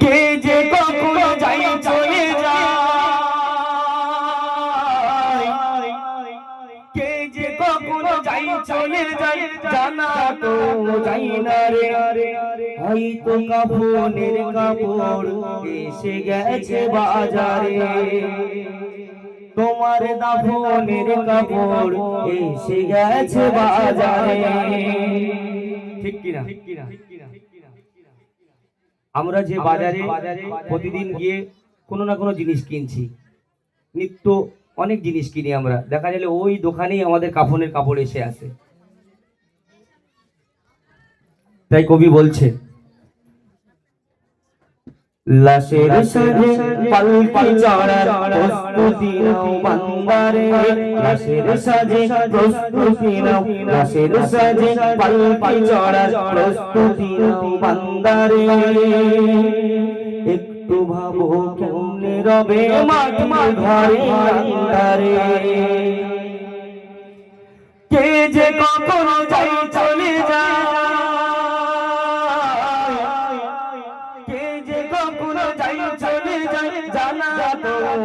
কে যে কখনো যাই চলে যায়? কে যে কখনো যাই চলে যায় জানা তো যাই না রে। হয়তো কাফনের কাপড় এসে গেছে বাজারে। তোমার দাফনের কাপড় এসে গেছে বাজারে। ঠিক কিনা? ঠিক কিনা আমরা যে বাজারে প্রতিদিন গিয়ে কোনো না কোনো জিনিস কিনছি নিত্য অনেক জিনিস কিনি আমরা। দেখা গেলে ওই দোকানেই আমাদের কাফনের কাপড় এসে আসে। তাই কবি বলছে লাশের সাজে পালকি চড়ার প্রস্তুতি নাও বান্দারে। লাশের সাজে প্রস্তুতি নাও লাশের সাজে পালকি চড়ার প্রস্তুতি নাও বান্দারে। একটু ভাবো কেমনে রবে মাঠ ঘরে আন্দারে কে যে কখনো যাই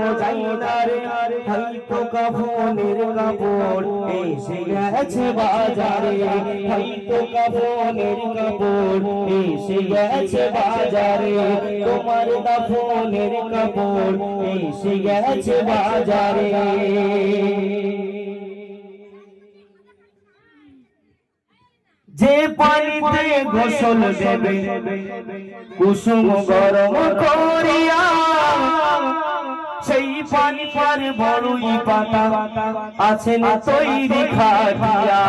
তো যাই না রে হয়তো কাফনের কাপড় এসে গেছে বাজারে। যে পানিতে গোসল দেবে, কুসুম গরম করিয়া পানি পার বড়ই পাতা আছে না তৈরি খাটিয়া।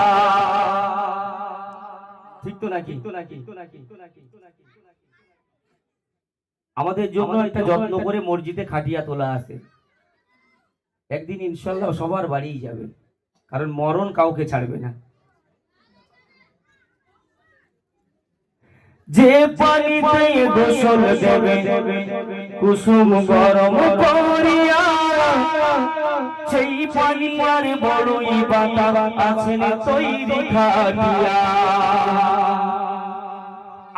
ঠিক তো নাকি? আমাদের জন্য একটা যত্ন করে মসজিদে খাটিয়া তোলা আছে। একদিন ইনশাল্লাহ সবার বাড়িই যাবে কারণ মরণ কাউকে ছাড়বে না। যে পানিতে গোসল দেবে কুসুম গরম সেই পানি আর বড়ই বাতা আছেন তৈরি খাটিয়া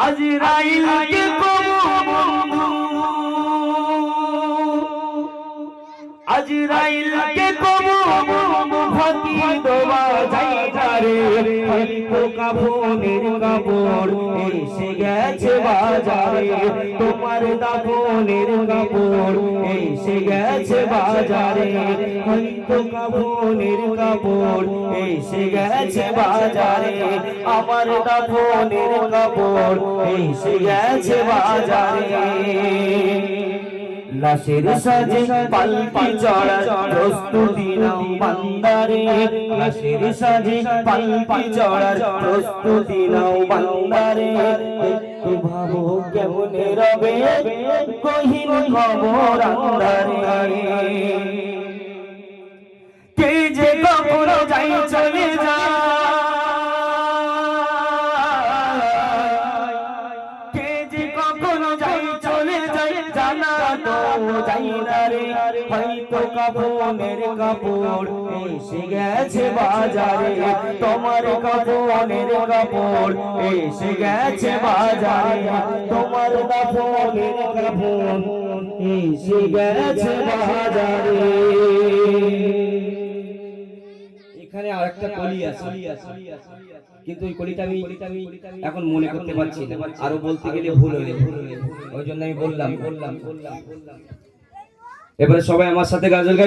আজ রাইলকে কবু বন্ধু। কে কবু ফাঁকি দেওয়া যায় রে হয়তো কাফনের কাপড় এসে গেছে বাজারে। তোমার দাফনের কাপড় এসে গেছে বাজারে। হয়তো কাফনের কাপড় এসে গেছে বাজারে। আমার দাফনের কাপড় এসে গেছে বাজারে। লাশের সাজে পালকি চড়া, প্রস্তুতি নাও বান্দারে। লাশের সাজে পালকি চড়ার প্রস্তুতি নাও বান্দারে। ভাবো কেমন রবে কহিল খবর আন্ধারে। কে যে হয়তো কাপনের কাপড় এসে গেছে বাজারে। তোমার কাপনের কাপড় এসে গেছে বাজারে। তোমার কাপনের কাপড় এসে গেছে বাজারে। এখানে আরেকটা কলি আছে। কিন্তু ওই কলিটা আমি এখন মনে করতে পারছি না। আরও বলতে গেলে ভুল হয়ে ওই জন্য আমি বললাম বললাম বললাম। এবারে সবাই আমার সাথে গাজল গাই।